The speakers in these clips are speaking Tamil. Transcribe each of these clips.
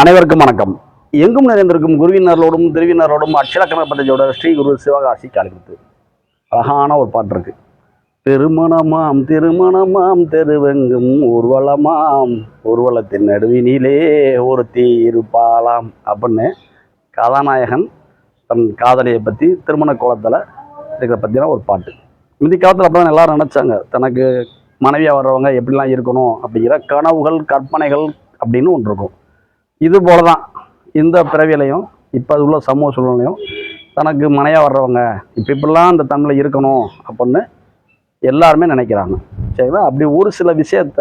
அனைவருக்கும் வணக்கம். எங்கும் நிறைந்திருக்கும் குருவினர்களோடும் திருவினரோடும் அக்ஷரக்கண பத்தஜோட ஸ்ரீ குரு சிவகாசி காலிமுத்து அழகான ஒரு பாட்டு இருக்கு. திருமணமாம் திருமணமாம் தெருவெங்கும் ஊர்வலமாம். ஊர்வலத்தின் நடுவினிலே ஒரு தீ இருப்பாளாம் அப்படின்னு கதாநாயகன் தன் காதலியை பற்றி திருமண கோலத்தில் இருக்கிற பற்றின ஒரு பாட்டு. முந்தி காலத்தில் அப்படி எல்லாரும் நினச்சாங்க. தனக்கு மனைவியாக வர்றவங்க எப்படிலாம் இருக்கணும் அப்படிங்கிற கனவுகள் கற்பனைகள் அப்படின்னு ஒன்று இருக்கும். இது போல தான் இந்த பிறவிலையும் இப்போ அது உள்ள சமூக சூழ்நிலையும் தனக்கு மனையாக வர்றவங்க இப்போ இப்படிலாம் இந்த தமிழில் இருக்கணும் அப்படின்னு எல்லாருமே நினைக்கிறாங்க. சரிங்களா? அப்படி ஒரு சில விஷயத்த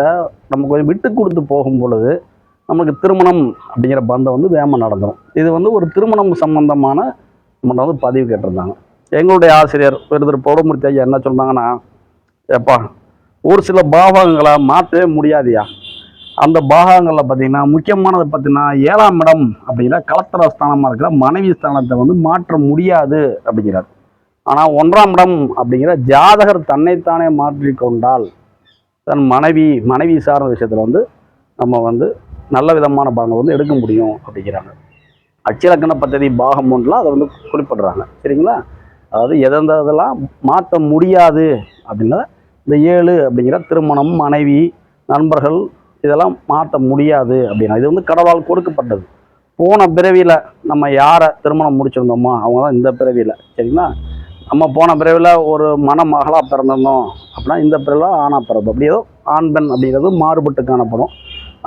நம்ம கொஞ்சம் விட்டு கொடுத்து போகும் பொழுது நமக்கு திருமணம் அப்படிங்கிற பந்தம் வந்து வேகமாக நடந்துடும் இது வந்து ஒரு திருமணம் சம்பந்தமான நம்மகிட்ட வந்து பதிவு கேட்டிருந்தாங்க. எங்களுடைய ஆசிரியர் விருதர் பௌடமூர்த்தி ஐயா என்ன சொன்னாங்கன்னா எப்பா ஒரு சில பாவங்களை மாற்றவே முடியாதியா? அந்த பாகங்களில் பார்த்தீங்கன்னா முக்கியமானது பார்த்தீங்கன்னா ஏழாம் இடம் அப்படிங்கிற கலத்தர ஸ்தானமாக இருக்கிற மனைவி ஸ்தானத்தை வந்து மாற்ற முடியாது அப்படிங்கிறார். ஆனால் ஒன்றாம் இடம் அப்படிங்கிற ஜாதகர் தன்னைத்தானே மாற்றிக்கொண்டால் தன் மனைவி மனைவி சார்ந்த விஷயத்தில் வந்து நம்ம வந்து நல்ல விதமான பாகங்கள் வந்து எடுக்க முடியும் அப்படிங்கிறாங்க. அச்சிலக்கண பத்ததி பாகம் ஒன்றில் அதை வந்து குறிப்பிடுறாங்க. சரிங்களா? அதாவது எதெந்த இதெல்லாம் மாற்ற முடியாது அப்படின்னா இந்த ஏழு அப்படிங்கிற திருமணம் மனைவி நண்பர்கள் இதெல்லாம் மாற்ற முடியாது அப்படின்னா இது வந்து கடவுளால் கொடுக்கப்பட்டது. போன பிறவியில் நம்ம யாரை திருமணம் முடிச்சிருந்தோமோ அவங்க தான் இந்த பிறவியில் சரிங்களா? நம்ம போன பிறவியில் ஒரு மணமகளாக பிறந்திருந்தோம் அப்படின்னா இந்த பிறவியில் ஆணாக பிறந்தோம் அப்படி ஏதோ ஆண் பெண் அப்படிங்கிறது மாறுபட்டு காணப்படும்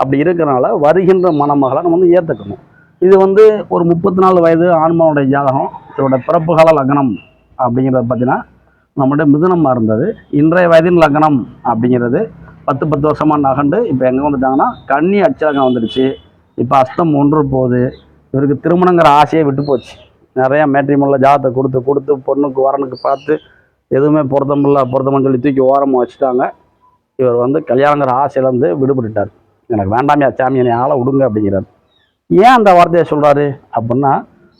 அப்படி இருக்கிறனால வருகின்ற மணமகளை நம்ம வந்து ஏற்றுக்கணும் இது வந்து ஒரு முப்பத்தி நாலு வயது ஆண்மனுடைய ஜாதகம். இதோட பிறப்புகால லக்னம் அப்படிங்கிறத பார்த்தீங்கன்னா நம்மளுடைய மிதுனமாக இருந்தது. இன்றைய வயதின் லக்னம் அப்படிங்கிறது பத்து பத்து வருஷமாக நகண்டு இப்போ எங்கே வந்துட்டாங்கன்னா கன்னி அச்சலகம் வந்துடுச்சு. இப்போ அஸ்தம் ஒன்று போகுது. இவருக்கு திருமணங்கிற ஆசையே விட்டு போச்சு. நிறையா மேட்ரிமோனில் ஜாதத்தை கொடுத்து கொடுத்து பொண்ணுக்கு வரனுக்கு பார்த்து எதுவுமே பொருத்தமில்ல பொருத்தம்னு சொல்லி தூக்கி ஓரமாக வச்சுட்டாங்க. இவர் வந்து கல்யாணங்கிற ஆசையிலேருந்து விடுபட்டுட்டார். எனக்கு வேண்டாமையா சாமி என்னை ஆளை விடுங்க அப்படிங்கிறார். ஏன் அந்த வார்த்தையை சொல்கிறாரு அப்படின்னா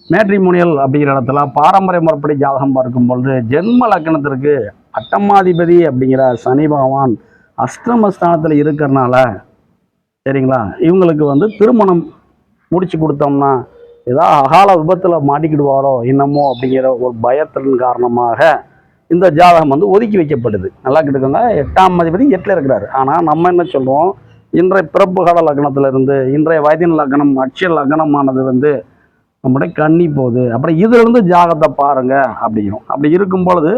மேட்ரிமோனியல் அப்படிங்கிற இடத்துல பாரம்பரிய முறைப்படி ஜாதகம் பார்க்கும் பொழுது ஜென்ம லக்கணத்திற்கு அட்டமாதிபதி அப்படிங்கிற சனி பகவான் அஷ்டமஸ்தானத்தில் இருக்கிறனால சரிங்களா? இவங்களுக்கு வந்து திருமணம் முடிச்சு கொடுத்தோம்னா ஏதாவது அகால விபத்தில் மாட்டிக்கிடுவாரோ என்னமோ அப்படிங்கிற ஒரு பயத்தின் காரணமாக இந்த ஜாதகம் வந்து ஒதுக்கி வைக்கப்படுது. நல்லா கேட்டுக்கோங்க. எட்டாம் அதிபதி எட்டில் இருக்கிறாரு. ஆனால் நம்ம என்ன சொல்கிறோம் இன்றைய பிறப்பு கால இருந்து இன்றைய வயதின் லக்னம் அட்சய லக்னமானது வந்து நம்முடைய கன்னி போகுது. அப்புறம் இதிலிருந்து ஜாகத்தை பாருங்க அப்படிங்கிறோம். அப்படி இருக்கும் பொழுது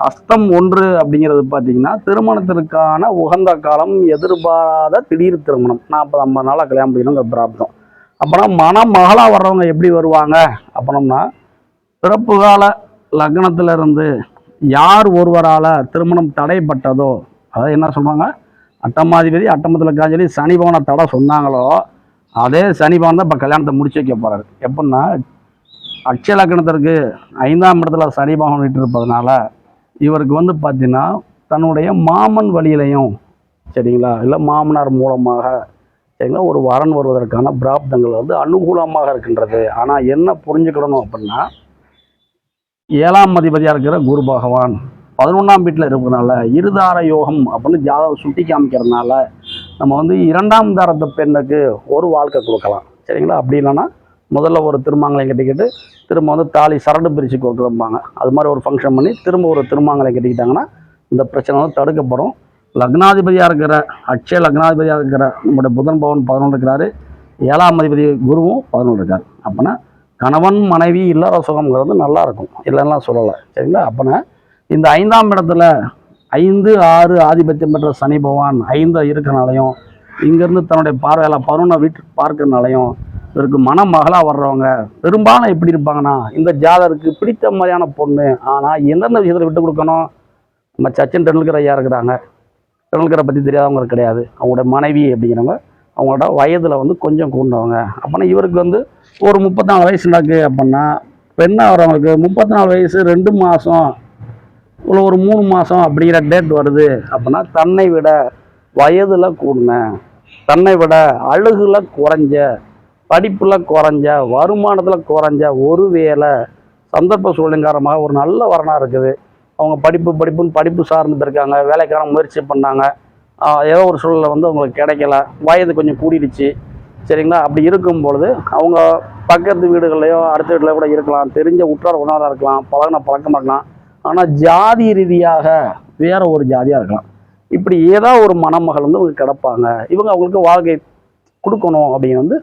அஸ்தம் ஒன்று அப்படிங்கிறது பார்த்தீங்கன்னா திருமணத்திற்கான உகந்த காலம் எதிர்பாராத திடீர் திருமணம். நாற்பது ஐம்பது நாளாக கல்யாணம் பண்ணிக்கணுங்கிற பிராப்தம். அப்போனா மணமகளாக வர்றவங்க எப்படி வருவாங்க? அப்படின்னா பிறப்பு கால லக்னத்திலிருந்து யார் ஒருவரால் திருமணம் தடைப்பட்டதோ அதாவது என்ன சொல்லுவாங்க அட்டமாதிபதி அட்டமத்தில் காஞ்சலி சனி பவனை தடை சொன்னாங்களோ அதே சனி பவன் தான் இப்போ கல்யாணத்தை முடிச்சு வைக்க போகிறாரு எப்படின்னா அக்ஷய லக்னத்திற்கு ஐந்தாம் இடத்துல சனி பவன் விட்டு இருப்பதனால இவருக்கு வந்து பார்த்தீங்கன்னா தன்னுடைய மாமன் வழியிலையும் சரிங்களா இல்லை மாமனார் மூலமாக சரிங்களா ஒரு வரன் வருவதற்கான பிராப்தங்கள் வந்து அனுகூலமாக இருக்கின்றது. ஆனால் என்ன புரிஞ்சுக்கிடணும் அப்படின்னா ஏழாம் அதிபதியாக இருக்கிற குரு பகவான் பதினொன்றாம் வீட்டில் இருக்கிறனால இருதார யோகம் அப்படின்னு ஜாதகம் சுட்டி காமிக்கிறதுனால நம்ம வந்து இரண்டாம் தாரத்து பெண்ணுக்கு ஒரு வாழ்க்கை கொடுக்கலாம். சரிங்களா அப்படி இல்லைன்னா முதல்ல ஒரு திருமாங்கலையும் கட்டிக்கிட்டு திரும்ப வந்து தாலி சரடு பிரித்து கொடுக்குறம்பாங்க. அது மாதிரி ஒரு ஃபங்க்ஷன் பண்ணி திரும்ப ஒரு திருமாங்கலையும் கட்டிக்கிட்டாங்கன்னா இந்த பிரச்சனை வந்து தடுக்கப்படும். லக்னாதிபதியாக இருக்கிற அட்சய லக்னாதிபதியாக இருக்கிற நம்முடைய புதன் பவன் பதினொன்று இருக்கிறாரு. ஏழாம் அதிபதி குருவும் பதினொன்று இருக்கார். அப்போனா கணவன் மனைவி இல்லாத சுகம்ங்கிறது வந்து நல்லாயிருக்கும் இல்லைன்னா சொல்லலை. சரிங்களா? அப்போனா இந்த ஐந்தாம் இடத்துல ஐந்து ஆறு ஆதிபத்தியம் பெற்ற சனி பகவான் ஐந்து இருக்கிறனாலையும் இங்கேருந்து தன்னுடைய பார்வையில் பதினொன்றை வீட்டு பார்க்கறனாலையும் இவருக்கு மணமகளாக வர்றவங்க. பெரும்பாலும் எப்படி இருப்பாங்கன்னா இந்த ஜாதருக்கு பிடித்த மாதிரியான பொண்ணு. ஆனால் எந்தெந்த விஷயத்தில் விட்டு கொடுக்கணும்? நம்ம சச்சின் டெண்டுல்கர் ஐயா இருக்கிறாங்க. டெண்டுல்கரை பற்றி தெரியாதவங்க கிடையாது. அவங்களோட மனைவி அப்படிங்கிறவங்க அவங்களோட வயதில் வந்து கொஞ்சம் கூண்டவங்க அப்போனா இவருக்கு வந்து ஒரு முப்பத்தி நாலு வயசு நடக்கு அப்படின்னா பெண்ணாக வரவங்களுக்கு முப்பத்தி நாலு வயசு ரெண்டு மாதம் இவ்வளோ ஒரு மூணு மாதம் அப்படிங்கிற டேட் வருது. அப்படின்னா தன்னை விட வயதில் கூடின தன்னை விட அழுகில் குறைஞ்ச படிப்பில் குறைஞ்ச வருமானத்தில் குறைஞ்ச ஒரு வேளை சந்தர்ப்ப சூழ்நிலைக்காரமாக ஒரு நல்ல வரனாக இருக்குது. அவங்க படிப்பு படிப்புன்னு படிப்பு சார்ந்து போயிருக்காங்க வேலைக்கான முயற்சி பண்ணாங்க. ஏதோ ஒரு சூழ்நிலை வந்து அவங்களுக்கு கிடைக்கல. வயது கொஞ்சம் கூடிடுச்சு. சரிங்களா? அப்படி இருக்கும் பொழுது அவங்க பக்கத்து வீடுகள்லையோ அடுத்த வீட்டில் கூட இருக்கலாம். தெரிஞ்ச உற்றார் உணராக இருக்கலாம். பழகின பழக்கமாக இருக்கலாம். ஆனால் ஜாதி ரீதியாக வேற ஒரு ஜாதியாக இருக்கலாம். இப்படி ஏதோ ஒரு மணமகள் வந்து அவங்க கிடப்பாங்க. இவங்க அவங்களுக்கு வாழ்க்கை கொடுக்கணும் அப்படின்னு வந்து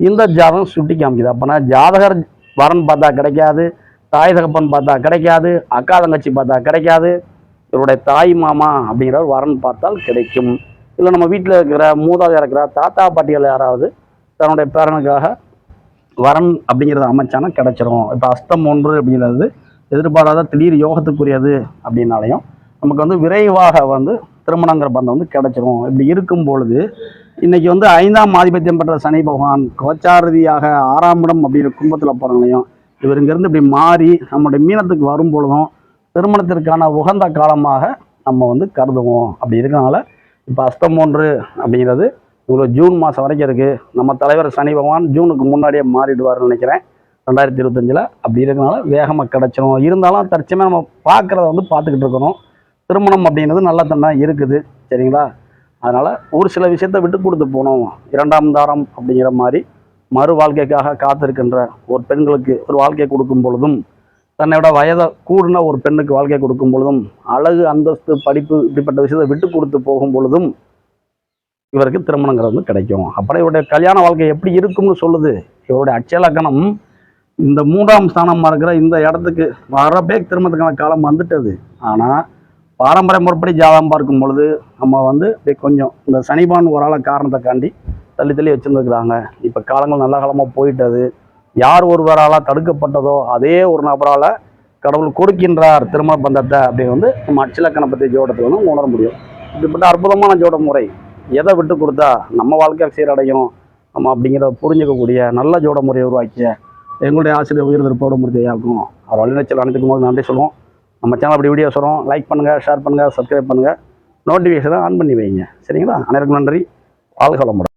இந்த ஜாதகம் சுட்டி காமிக்குது. அப்போனா ஜாதகர் வரன் பார்த்தா கிடைக்காது தாய் தகப்பன் பார்த்தா கிடைக்காது அக்கா தங்கச்சி பார்த்தா கிடைக்காது இவருடைய தாய் மாமா அப்படிங்கிற ஒரு வரன் பார்த்தால் கிடைக்கும். இல்லை நம்ம வீட்டில் இருக்கிற மூதாவது இருக்கிற தாத்தா பாட்டிகள் யாராவது தன்னுடைய பேரனுக்காக வரன் அப்படிங்கிறத அமைச்சானா கிடைச்சிரும். இப்போ அஸ்தம் ஒன்று அப்படிங்கிறது எதிர்பாராத திடீர் யோகத்துக்குரியது அப்படின்னாலையும் நமக்கு வந்து விரைவாக வந்து திருமணங்கிற பந்தம் வந்து கிடைச்சிரும். இப்படி இருக்கும் பொழுது இன்னைக்கு வந்து ஐந்தாம் ஆதிபத்தியம் பெற்ற சனி பகவான் கோச்சாரதியாக ஆறாம் இடம் அப்படிங்கிற கும்பத்தில் போகிறவங்களையும் இவர் இங்கேருந்து இப்படி மாறி நம்முடைய மீனத்துக்கு வரும் பொழுதும் திருமணத்திற்கான உகந்த காலமாக நம்ம வந்து கருதுவோம். அப்படி இருக்கனால இப்போ அஸ்தம் ஒன்று அப்படிங்கிறது இவ்வளோ ஜூன் மாதம் வரைக்கும் இருக்குது நம்ம தலைவர் சனி பகவான் ஜூனுக்கு முன்னாடியே மாறிடுவார்னு நினைக்கிறேன். ரெண்டாயிரத்தி இருபத்தஞ்சில் அப்படி இருக்கனால வேகமாக கிடச்சிரும். இருந்தாலும் தற்சமே நம்ம பார்க்குறத வந்து பார்த்துக்கிட்டு இருக்கணும். திருமணம் அப்படிங்கிறது நல்ல தன்னா இருக்குது. சரிங்களா? அதனால் ஒரு சில விஷயத்தை விட்டு கொடுத்து போகணும் இரண்டாம் தாரம் அப்படிங்கிற மாதிரி மறு வாழ்க்கைக்காக காத்திருக்கின்ற ஒரு பெண்களுக்கு ஒரு வாழ்க்கை கொடுக்கும் பொழுதும் தன்னை விட வயதை கூடின ஒரு பெண்ணுக்கு வாழ்க்கை கொடுக்கும் பொழுதும் அழகு அந்தஸ்து படிப்பு இப்படிப்பட்ட விஷயத்தை விட்டு கொடுத்து போகும் பொழுதும் இவருக்கு திருமணங்கிறது வந்து கிடைக்கும். அப்புறம் இவருடைய கல்யாண வாழ்க்கை எப்படி இருக்கும்னு சொல்லுது. இவருடைய அச்சலக்கணம் இந்த மூன்றாம் ஸ்தானமாக இருக்கிற இந்த இடத்துக்கு வரப்பே திருமணத்துக்கான காலம் வந்துட்டது. ஆனால் பாரம்பரிய முறைப்படி ஜாதகம் பார்க்கும் பொழுது நம்ம வந்து கொஞ்சம் இந்த சனிபான் ஒரு ஆள காரணத்தை காண்டி தள்ளி தள்ளி வச்சுருந்துருக்குறாங்க. இப்போ காலங்கள் நல்ல காலமாக போயிட்டது. யார் ஒருவரால் தடுக்கப்பட்டதோ அதே ஒரு நபரால் கடவுள் கொடுக்கின்றார் திருமண பந்தத்தை அப்படின்னு வந்து நம்ம அச்சிலக்கணை பற்றிய ஜோடத்தில் வந்து உணர முடியும். இப்படிப்பட்ட அற்புதமான ஜோட முறை எதை விட்டு கொடுத்தா நம்ம வாழ்க்கை சீரடையும்? நம்ம அப்படிங்கிறத புரிஞ்சுக்கக்கூடிய நல்ல ஜோட முறையை உருவாக்கிய எங்களுடைய ஆசிரியர் உயிர் திருப்போட முடியாகும் அவர் வழிநச்சல் அனைத்துக்கும் போது நன்றி சொல்லுவோம். நம்ம சேனல் அப்படி வீடியோஸ் வரும் லைக் பண்ணுங்கள் ஷேர் பண்ணுங்கள் சப்ஸ்கிரைப் பண்ணுங்கள் நோட்டிஃபிகேஷனை ஆன் பண்ணி வைங்க. சரிங்களா? அனைவருக்கும் நன்றி. வாழ்க வளமுடன்.